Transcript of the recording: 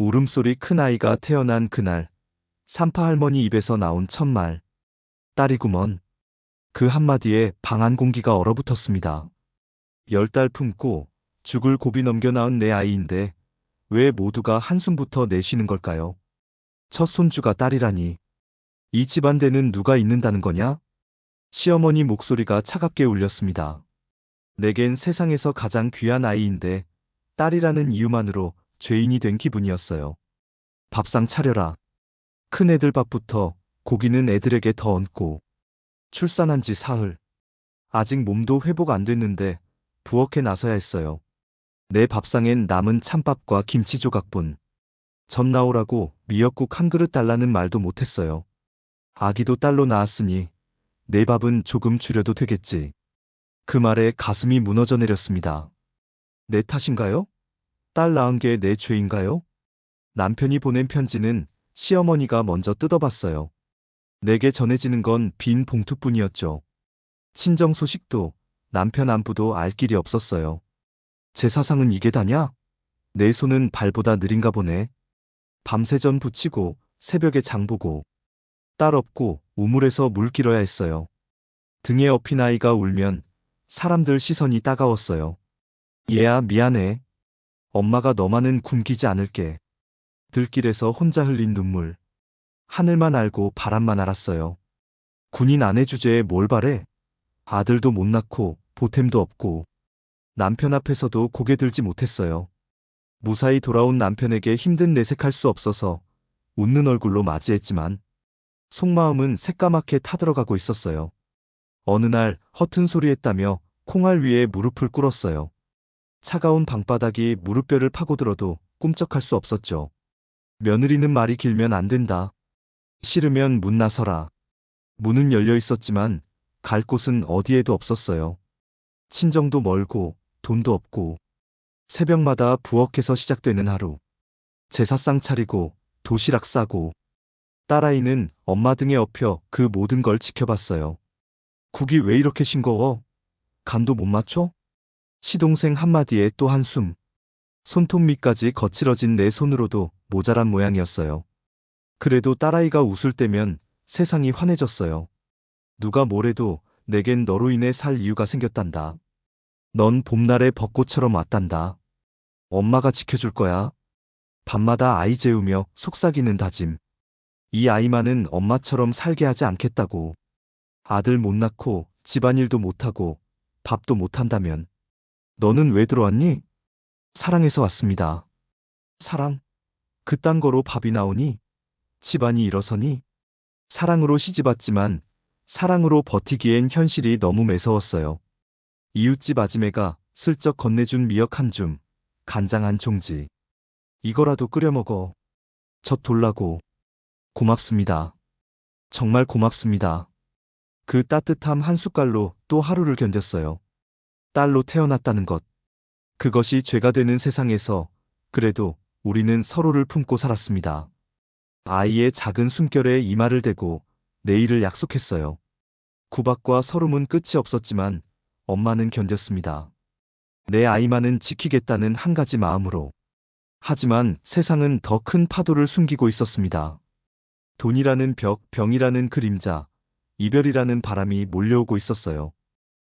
울음소리 큰 아이가 태어난 그날 산파 할머니 입에서 나온 첫말 딸이구먼 그 한마디에 방안 공기가 얼어붙었습니다. 열 달 품고 죽을 고비 넘겨 낳은 내 아이인데 왜 모두가 한숨부터 내쉬는 걸까요? 첫 손주가 딸이라니 이 집안대는 누가 있는다는 거냐? 시어머니 목소리가 차갑게 울렸습니다. 내겐 세상에서 가장 귀한 아이인데 딸이라는 이유만으로 죄인이 된 기분이었어요. 밥상 차려라. 큰 애들 밥부터 고기는 애들에게 더 얹고 출산한 지 사흘. 아직 몸도 회복 안 됐는데 부엌에 나서야 했어요. 내 밥상엔 남은 찬밥과 김치 조각뿐. 전 나오라고 미역국 한 그릇 달라는 말도 못했어요. 아기도 딸로 낳았으니 내 밥은 조금 줄여도 되겠지. 그 말에 가슴이 무너져 내렸습니다. 내 탓인가요? 딸 낳은 게 내 죄인가요? 남편이 보낸 편지는 시어머니가 먼저 뜯어봤어요. 내게 전해지는 건 빈 봉투뿐이었죠. 친정 소식도 남편 안부도 알 길이 없었어요. 제 사상은 이게 다냐? 내 손은 발보다 느린가 보네. 밤새 전 붙이고 새벽에 장 보고 딸 없고 우물에서 물 길어야 했어요. 등에 업힌 아이가 울면 사람들 시선이 따가웠어요. 얘야 미안해. 엄마가 너만은 굶기지 않을게. 들길에서 혼자 흘린 눈물. 하늘만 알고 바람만 알았어요. 군인 아내 주제에 뭘 바래? 아들도 못 낳고 보탬도 없고 남편 앞에서도 고개 들지 못했어요. 무사히 돌아온 남편에게 힘든 내색할 수 없어서 웃는 얼굴로 맞이했지만 속마음은 새까맣게 타들어가고 있었어요. 어느 날 허튼 소리 했다며 콩알 위에 무릎을 꿇었어요. 차가운 방바닥이 무릎뼈를 파고들어도 꿈쩍할 수 없었죠. 며느리는 말이 길면 안 된다. 싫으면 문 나서라. 문은 열려 있었지만 갈 곳은 어디에도 없었어요. 친정도 멀고 돈도 없고 새벽마다 부엌에서 시작되는 하루. 제사상 차리고 도시락 싸고 딸아이는 엄마 등에 업혀 그 모든 걸 지켜봤어요. 국이 왜 이렇게 싱거워? 간도 못 맞춰? 시동생 한마디에 또 한숨. 손톱 밑까지 거칠어진 내 손으로도 모자란 모양이었어요. 그래도 딸아이가 웃을 때면 세상이 환해졌어요. 누가 뭐래도 내겐 너로 인해 살 이유가 생겼단다. 넌 봄날의 벚꽃처럼 왔단다. 엄마가 지켜줄 거야. 밤마다 아이 재우며 속삭이는 다짐. 이 아이만은 엄마처럼 살게 하지 않겠다고. 아들 못 낳고 집안일도 못하고 밥도 못한다면 너는 왜 들어왔니? 사랑해서 왔습니다. 사랑? 그딴 거로 밥이 나오니? 집안이 일어서니? 사랑으로 시집왔지만 사랑으로 버티기엔 현실이 너무 매서웠어요. 이웃집 아지매가 슬쩍 건네준 미역 한 줌, 간장 한 총지. 이거라도 끓여 먹어. 젖 돌라고. 고맙습니다. 정말 고맙습니다. 그 따뜻함 한 숟갈로 또 하루를 견뎠어요. 딸로 태어났다는 것. 그것이 죄가 되는 세상에서 그래도 우리는 서로를 품고 살았습니다. 아이의 작은 숨결에 이마를 대고 내일을 약속했어요. 구박과 서름은 끝이 없었지만 엄마는 견뎠습니다. 내 아이만은 지키겠다는 한 가지 마음으로. 하지만 세상은 더 큰 파도를 숨기고 있었습니다. 돈이라는 벽, 병이라는 그림자, 이별이라는 바람이 몰려오고 있었어요.